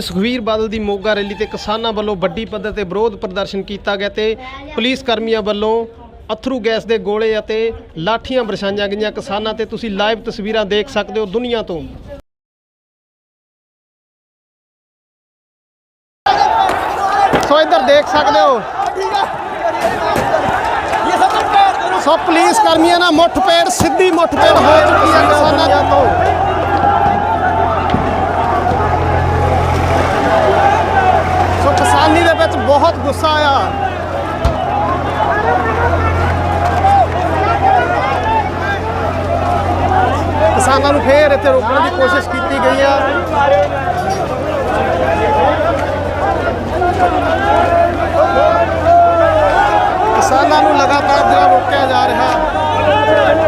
ਸੁਖਵੀਰ ਬਾਦਲ ਦੀ ਮੋਗਾ ਰੈਲੀ ਤੇ ਕਿਸਾਨਾਂ ਵੱਲੋਂ ਵੱਡੀ ਪੱਧਰ ਤੇ ਵਿਰੋਧ ਪ੍ਰਦਰਸ਼ਨ ਕੀਤਾ ਗਿਆ ਤੇ ਪੁਲਿਸ ਕਰਮੀਆਂ ਵੱਲੋਂ ਅਥਰੂ ਗੈਸ ਦੇ ਗੋਲੇ ਅਤੇ ਲਾਠੀਆਂ ਬਰਸਾਈਆਂ ਗਈਆਂ। ਕਿਸਾਨਾਂ ਤੇ ਤੁਸੀਂ ਲਾਈਵ ਤਸਵੀਰਾਂ ਦੇਖ ਸਕਦੇ ਹੋ ਦੁਨੀਆ ਤੋਂ। ਸੋ ਇੱਧਰ ਦੇਖ ਸਕਦੇ ਹੋ। ਸੋ ਪੁਲਿਸ ਕਰਮੀਆਂ ਨਾਲ ਮੁੱਠਭੇੜ, ਸਿੱਧੀ ਮੁੱਠਭੇੜ ਹੋ ਚੁੱਕੀ ਹੈ ਕਿਸਾਨਾਂ ਤੋਂ ਸੋ ਕਿਸਾਨੀ ਦੇ ਵਿੱਚ ਬਹੁਤ ਗੁੱਸਾ ਆਇਆ ਕਿਸਾਨਾਂ ਨੂੰ ਫੇਰ ਇੱਥੇ ਰੋਕਣ ਦੀ ਕੋਸ਼ਿਸ਼ ਕੀਤੀ ਗਈ ਆ। ਕਿਸਾਨਾਂ ਨੂੰ ਲਗਾਤਾਰ ਜਿਹੜਾ ਰੋਕਿਆ ਜਾ ਰਿਹਾ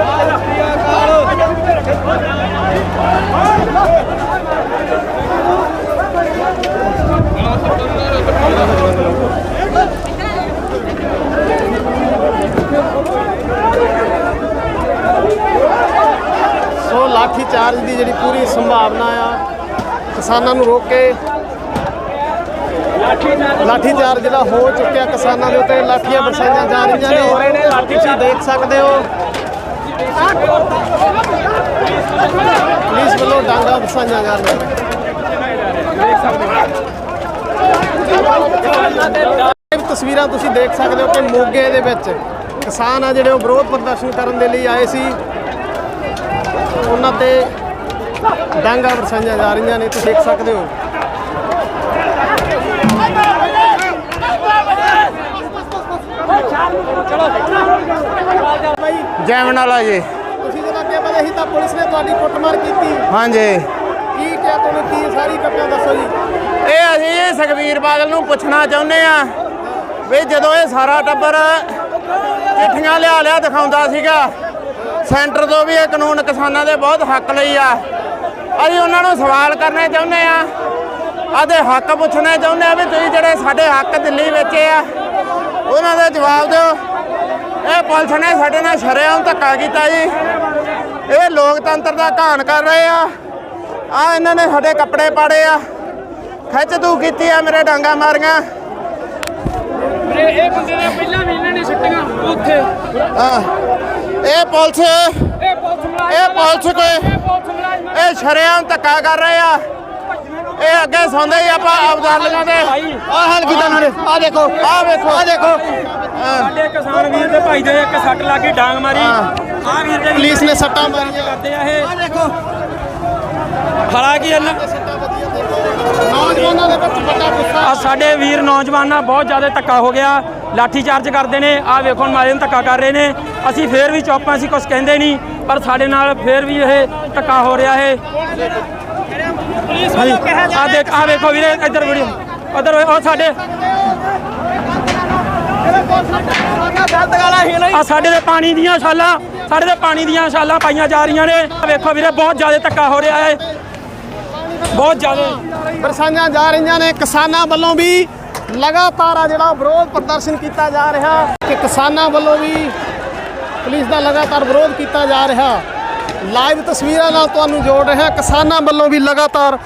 ਸੋ ਲਾਠੀ ਚਾਰਜ ਦੀ ਜਿਹੜੀ ਪੂਰੀ ਸੰਭਾਵਨਾ ਆ ਕਿਸਾਨਾਂ ਨੂੰ ਰੋਕ ਕੇ ਲਾਠੀ ਚਾਰਜ ਜਿਹੜਾ ਹੋ ਚੁੱਕਿਆ ਕਿਸਾਨਾਂ ਦੇ ਉੱਤੇ ਲਾਠੀਆਂ ਬਰਸਾਈਆਂ ਜਾ ਰਹੀਆਂ ਨੇ। ਤੁਸੀਂ ਦੇਖ ਸਕਦੇ ਹੋ। ਪੁਲਿਸ ਵੱਲੋਂ ਡਾਂਗਾ ਬਰਸਾਈਆਂ ਜਾ ਰਹੀਆਂ ਨੇ। ਤਸਵੀਰਾਂ ਤੁਸੀਂ ਦੇਖ ਸਕਦੇ ਹੋ ਕਿ ਮੋਗੇ ਦੇ ਵਿੱਚ ਕਿਸਾਨ ਆ ਜਿਹੜੇ ਉਹ ਵਿਰੋਧ ਪ੍ਰਦਰਸ਼ਨ ਕਰਨ ਦੇ ਲਈ ਆਏ ਸੀ। ਉਹਨਾਂ ਤੇ ਡਾਂਗਾ ਵਰਸਾਈਆਂ ਜਾ ਰਹੀਆਂ ਨੇ ਤੁਸੀਂ ਦੇਖ ਸਕਦੇ ਹੋ। ਜੈਮਨ ਵਾਲਾ ਜੀ। ਤੁਸੀਂ ਜਦੋਂ ਅੱਗੇ ਵਧੇ ਸੀ ਤਾਂ ਪੁਲਿਸ ਨੇ ਤੁਹਾਡੀ ਕੁੱਟਮਾਰ ਕੀਤੀ। ਹਾਂਜੀ। ਕੀ ਕਿਹਾ ਤੁਹਾਨੂੰ? ਕੀ ਸਾਰੀ ਘਟਨਾ ਦੱਸੋ ਜੀ। ਇਹ ਅਸੀਂ ਇਹ ਸੁਖਬੀਰ ਬਾਦਲ ਨੂੰ ਪੁੱਛਣਾ ਚਾਹੁੰਦੇ ਆ ਵੀ ਜਦੋਂ ਇਹ ਸਾਰਾ ਟੱਬਰ ਚਿੱਠੀਆਂ ਲਿਆ ਲਿਆ ਦਿਖਾਉਂਦਾ ਸੀਗਾ ਸੈਂਟਰ ਤੋਂ ਵੀ ਇਹ ਕਾਨੂੰਨ ਕਿਸਾਨਾਂ ਦੇ ਬਹੁਤ ਹੱਕ ਲਈ ਆ। ਅਸੀਂ ਉਹਨਾਂ ਨੂੰ ਸਵਾਲ ਕਰਨੇ ਚਾਹੁੰਦੇ ਆ। ਆਦੇ ਹੱਕ ਪੁੱਛਣੇ ਚਾਹੁੰਦੇ ਆ ਵੀ ਤੁਸੀਂ ਜਿਹੜੇ ਸਾਡੇ ਹੱਕ ਦਿੱਲੀ ਵਿੱਚ ਆ ਉਹਨਾਂ ਦਾ ਜਵਾਬ ਦਿਓ। ਇਹ ਪੁਲਿਸ ਨੇ ਸਾਡੇ ਨਾਲ ਸ਼ਰੇਆਮ ਧੱਕਾ ਕੀਤਾ ਜੀ। ਇਹ ਲੋਕਤੰਤਰ ਦਾ ਘਾਣ ਕਰ ਰਹੇ ਆ। ਆ ਇਹਨਾਂ ਨੇ ਸਾਡੇ ਕੱਪੜੇ ਪਾੜੇ ਆ। ਖਿੱਚ ਤੂ ਕੀਤੀ ਆ ਮੇਰੇ ਡਾਂਗਾ ਮਾਰੀਆਂ। ਇਹ ਬੰਦੇ ਨੇ ਪਹਿਲਾਂ ਵੀ ਇਹਨਾਂ ਨੇ ਸਿੱਟੀਆਂ ਉੱਥੇ। ਆ ਇਹ ਪੁਲਿਸ ਇਹ ਪੁਲਿਸ ਮੁਲਾਜ਼ਮ ਇਹ ਪੁਲਿਸ ਕੋਈ ਇਹ ਸ਼ਰੇਆਮ ਧੱਕਾ ਕਰ ਰਹੇ ਆ। ਇਹ ਅੱਗੇ ਸੌਂਦੇ ਹੀ ਆਪਾਂ ਅਬਦਾਲੀਆਂ ਦੇ ਆ ਹਾਲ ਕੀਤਾ ਉਹਨਾਂ ਨੇ। ਆ ਦੇਖੋ। ਆ ਵੇਖੋ। ਆ ਦੇਖੋ। ਸਾਡੇ ਕਿਸਾਨ ਵੀਰ ਦੇ ਭਾਈ ਦੇ ਇੱਕ ਸੱਟ ਲੱਗੀ ਡਾਂਗ ਮਾਰੀ। ਆ ਵੀਰ ਦੇ ਪੁਲਿਸ ਨੇ ਸੱਟਾਂ ਮਾਰੀਆਂ। ਕਰਦੇ ਆ ਇਹ। ਦੇਖੋ। ਖੜਾ ਕੀ ਇਹਨਾਂ? ਨੌਜਵਾਨਾਂ ਦੇ ਵਿੱਚ ਵੱਡਾ ਗੁੱਸਾ। ਆ ਸਾਡੇ ਵੀਰ ਨੌਜਵਾਨਾਂ ਬਹੁਤ ਜ਼ਿਆਦਾ ਧੱਕਾ ਹੋ ਗਿਆ। ਲਾਠੀ ਚਾਰਜ ਕਰਦੇ ਨੇ। ਆ ਵੇਖੋ ਮਾਰੇ ਨੂੰ ਧੱਕਾ ਕਰ ਰਹੇ ਨੇ। ਅਸੀਂ ਫੇਰ ਵੀ ਚੁੱਪ ਅਸੀਂ ਕੁਝ ਕਹਿੰਦੇ ਨਹੀਂ। ਪਰ ਸਾਡੇ ਨਾਲ ਫੇਰ ਵੀ ਇਹ ਧੱਕਾ ਹੋ ਰਿਹਾ ਹੈ। ਪੁਲਿਸ ਵੱਲੋਂ ਕਿਹਾ ਆ ਦੇਖ ਆ ਵੇਖੋ ਵੀਰੇ ਇੱਧਰ ਵੀਡੀਓ। ਉਧਰ ਉਹ ਸਾਡੇ ਆ ਸਾਡੇ ਦੇ ਪਾਣੀ ਦੀਆਂ ਛਾਲਾਂ ਸਾਡੇ ਦੇ ਪਾਣੀ ਦੀਆਂ ਛਾਲਾਂ ਪਾਈਆਂ ਜਾ ਰਹੀਆਂ ਨੇ। ਵੇਖੋ ਵੀਰੇ ਬਹੁਤ ਜ਼ਿਆਦਾ ਧੱਕਾ ਹੋ ਰਿਹਾ ਹੈ। ਬਹੁਤ ਜ਼ਿਆਦਾ। ਬਰਸਾਈਆਂ ਜਾ ਰਹੀਆਂ ਨੇ। ਕਿਸਾਨਾਂ ਵੱਲੋਂ ਵੀ ਲਗਾਤਾਰ ਆ ਜਿਹੜਾ ਵਿਰੋਧ ਪ੍ਰਦਰਸ਼ਨ ਕੀਤਾ ਜਾ ਰਿਹਾ ਕਿ ਕਿਸਾਨਾਂ ਵੱਲੋਂ ਵੀ ਪੁਲਿਸ ਦਾ ਲਗਾਤਾਰ ਵਿਰੋਧ ਕੀਤਾ ਜਾ ਰਿਹਾ। ਲਾਈਵ ਤਸਵੀਰਾਂ ਨਾਲ ਤੁਹਾਨੂੰ ਜੋੜ ਰਿਹਾ, ਕਿਸਾਨਾਂ ਵੱਲੋਂ ਵੀ ਲਗਾਤਾਰ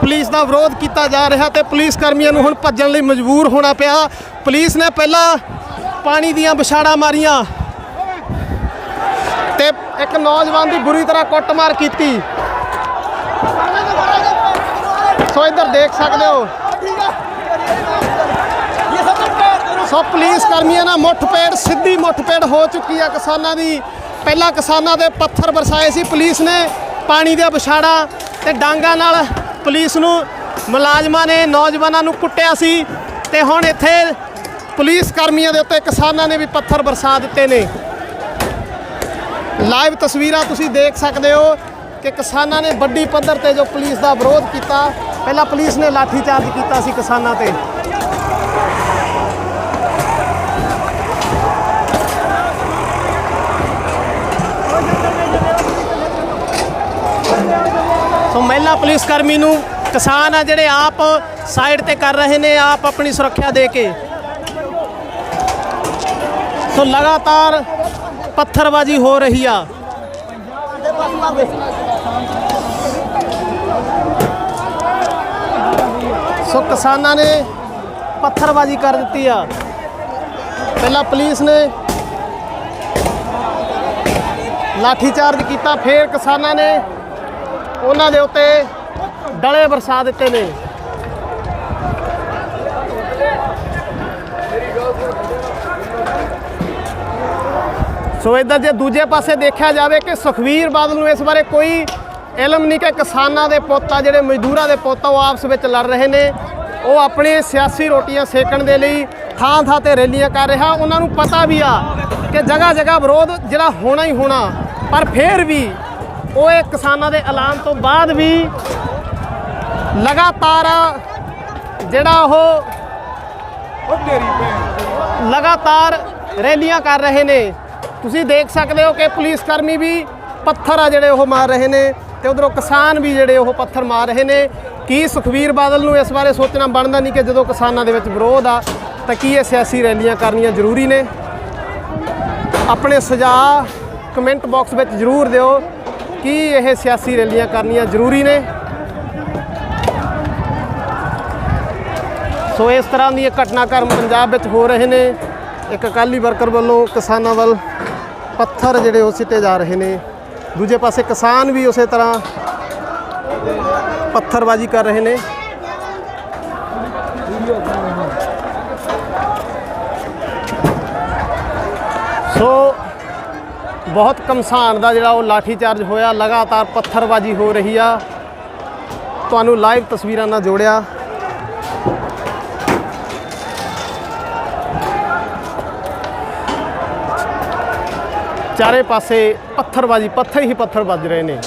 ਪੁਲਿਸ ਦਾ ਵਿਰੋਧ ਕੀਤਾ ਜਾ ਰਿਹਾ ਤੇ ਪੁਲਿਸ ਕਰਮੀਆਂ ਨੂੰ ਹੁਣ ਭੱਜਣ ਲਈ ਮਜਬੂਰ ਹੋਣਾ ਪਿਆ। ਪੁਲਿਸ ਨੇ ਪਹਿਲਾਂ ਪਾਣੀ ਦੀਆਂ ਵਿਛਾੜਾਂ ਮਾਰੀਆਂ ਤੇ ਇੱਕ ਨੌਜਵਾਨ ਦੀ ਬੁਰੀ ਤਰ੍ਹਾਂ ਕੁੱਟਮਾਰ ਕੀਤੀ। ਸੋ ਇੱਧਰ ਦੇਖ ਸਕਦੇ ਹੋ। ਸੋ ਪੁਲਿਸ ਕਰਮੀਆਂ ਨਾਲ ਮੁੱਠਭੇੜ, ਸਿੱਧੀ ਮੁੱਠਭੇੜ ਹੋ ਚੁੱਕੀ ਆ ਕਿਸਾਨਾਂ ਦੀ। ਪਹਿਲਾਂ ਕਿਸਾਨਾਂ ਦੇ ਪੱਥਰ ਵਰਸਾਏ ਸੀ, ਪੁਲਿਸ ਨੇ ਪਾਣੀ ਦੇ ਵਿਛਾੜਾ ਤੇ ਡਾਂਗਾ ਨਾਲ ਪੁਲਿਸ ਨੂੰ ਮੁਲਾਜ਼ਮਾਂ ਨੇ, ਨੌਜਵਾਨਾਂ ਨੂੰ ਕੁੱਟਿਆ ਸੀ ਤੇ ਹੁਣ ਇੱਥੇ ਪੁਲਿਸ ਕਰਮੀਆਂ ਦੇ ਉੱਤੇ ਕਿਸਾਨਾਂ ਨੇ ਵੀ ਪੱਥਰ ਵਰਸਾ ਦਿੱਤੇ ਨੇ। ਲਾਈਵ ਤਸਵੀਰਾਂ ਤੁਸੀਂ ਦੇਖ ਸਕਦੇ ਹੋ ਕਿ ਕਿਸਾਨਾਂ ਨੇ ਵੱਡੀ ਪੱਧਰ ਤੇ ਜੋ ਪੁਲਿਸ ਦਾ ਵਿਰੋਧ ਕੀਤਾ ਪਹਿਲਾਂ ਪੁਲਿਸ ਨੇ ਲਾਠੀ ਚਾਰਜ ਕੀਤਾ ਸੀ ਕਿਸਾਨਾਂ ਤੇ। ਸੋ ਮਹਿਲਾ ਪੁਲਿਸ ਕਰਮੀ ਨੂੰ ਕਿਸਾਨ ਆ ਜਿਹੜੇ ਆਪ ਸਾਈਡ ਤੇ ਕਰ ਰਹੇ ਨੇ, ਆਪ ਆਪਣੀ ਸੁਰੱਖਿਆ ਦੇ ਕੇ। ਸੋ ਲਗਾਤਾਰ ਪੱਥਰਬਾਜ਼ੀ ਹੋ ਰਹੀ ਆ। ਸੋ ਕਿਸਾਨਾਂ ਨੇ ਪੱਥਰਬਾਜ਼ੀ ਕਰ ਦਿੱਤੀ ਆ। ਪਹਿਲਾਂ ਪੁਲਿਸ ਨੇ ਲਾਠੀ ਚਾਰਜ ਕੀਤਾ, ਫਿਰ ਕਿਸਾਨਾਂ ਨੇ ਉਹਨਾਂ ਦੇ ਉੱਤੇ ਡਲੇ ਬਰਸਾ ਦਿੱਤੇ ਨੇ। ਸੋ ਇਧਰ ਜੇ ਦੂਜੇ ਪਾਸੇ ਦੇਖਿਆ ਜਾਵੇ ਕਿ ਸੁਖਵੀਰ ਬਾਦਲ ਨੂੰ ਇਸ ਬਾਰੇ ਕੋਈ ਇਲਮ ਨਹੀਂ ਕਿ ਕਿਸਾਨਾਂ ਦੇ ਪੁੱਤ ਆ, ਜਿਹੜੇ ਮਜ਼ਦੂਰਾਂ ਦੇ ਪੁੱਤ ਆ, ਉਹ ਆਪਸ ਵਿੱਚ ਲੜ ਰਹੇ ਨੇ। ਉਹ ਆਪਣੇ ਸਿਆਸੀ ਰੋਟੀਆਂ ਸੇਕਣ ਦੇ ਲਈ ਥਾਂ ਥਾਂ ਤੇ ਰੈਲੀਆਂ ਕਰ ਰਿਹਾ। ਉਹਨਾਂ ਨੂੰ ਪਤਾ ਵੀ ਆ ਕਿ ਜਗ੍ਹਾ ਜਗ੍ਹਾ ਵਿਰੋਧ ਜਿਹੜਾ ਹੋਣਾ ਹੀ ਹੋਣਾ। ਪਰ ਫਿਰ ਵੀ ਉਹ ਇਹ ਕਿਸਾਨਾਂ ਦੇ ਐਲਾਨ ਤੋਂ ਬਾਅਦ ਵੀ ਲਗਾਤਾਰ ਜਿਹੜਾ ਉਹ ਲਗਾਤਾਰ ਰੈਲੀਆਂ ਕਰ ਰਹੇ ਨੇ। ਤੁਸੀਂ ਦੇਖ ਸਕਦੇ ਹੋ ਕਿ ਪੁਲਿਸ ਕਰਮੀ ਵੀ ਪੱਥਰ ਆ ਜਿਹੜੇ ਉਹ ਮਾਰ ਰਹੇ ਨੇ। ਤੇ ਉਧਰੋਂ ਕਿਸਾਨ ਵੀ ਜਿਹੜੇ ਉਹ ਪੱਥਰ ਮਾਰ ਰਹੇ ਨੇ। ਕੀ ਸੁਖਵੀਰ ਬਾਦਲ ਨੂੰ ਇਸ ਬਾਰੇ ਸੋਚਣਾ ਬਣਦਾ ਨਹੀਂ ਕਿ ਜਦੋਂ ਕਿਸਾਨਾਂ ਦੇ ਵਿੱਚ ਵਿਰੋਧ ਆ, ਤਾਂ ਕੀ ਇਹ ਸਿਆਸੀ ਰੈਲੀਆਂ ਕਰਨੀਆਂ ਜ਼ਰੂਰੀ ਨੇ? ਆਪਣੇ ਸੁਝਾਅ ਕਮੈਂਟ ਬਾਕਸ ਵਿੱਚ ਜ਼ਰੂਰ ਦਿਓ। ਕੀ ਇਹ ਸਿਆਸੀ ਰੈਲੀਆਂ ਕਰਨੀਆਂ ਜ਼ਰੂਰੀ ਨੇ? ਸੋ ਇਸ ਤਰ੍ਹਾਂ ਦੀਆਂ ਘਟਨਾਕ੍ਰਮ ਪੰਜਾਬ ਵਿੱਚ ਹੋ ਰਹੇ ਨੇ। ਇੱਕ ਅਕਾਲੀ ਵਰਕਰ ਵੱਲੋਂ ਕਿਸਾਨਾਂ ਵੱਲ ਪੱਥਰ ਜਿਹੜੇ ਉਹ ਸਿੱਟੇ ਜਾ ਰਹੇ ਨੇ। ਦੂਜੇ ਪਾਸੇ ਕਿਸਾਨ ਵੀ ਉਸੇ ਤਰ੍ਹਾਂ ਪੱਥਰਬਾਜ਼ੀ ਕਰ ਰਹੇ ਨੇ। ਸੋ ਬਹੁਤ ਕਮਸਾਨ ਦਾ ਜਿਹੜਾ ਉਹ ਲਾਠੀ ਚਾਰਜ ਹੋਇਆ, ਲਗਾਤਾਰ ਪੱਥਰਬਾਜ਼ੀ ਹੋ ਰਹੀ ਆ। ਤੁਹਾਨੂੰ ਲਾਈਵ ਤਸਵੀਰਾਂ ਨਾਲ ਜੋੜਿਆ। ਚਾਰੇ ਪਾਸੇ ਪੱਥਰਬਾਜ਼ੀ ਪੱਥਰ ਹੀ ਪੱਥਰ ਵੱਜ ਰਹੇ ਨੇ।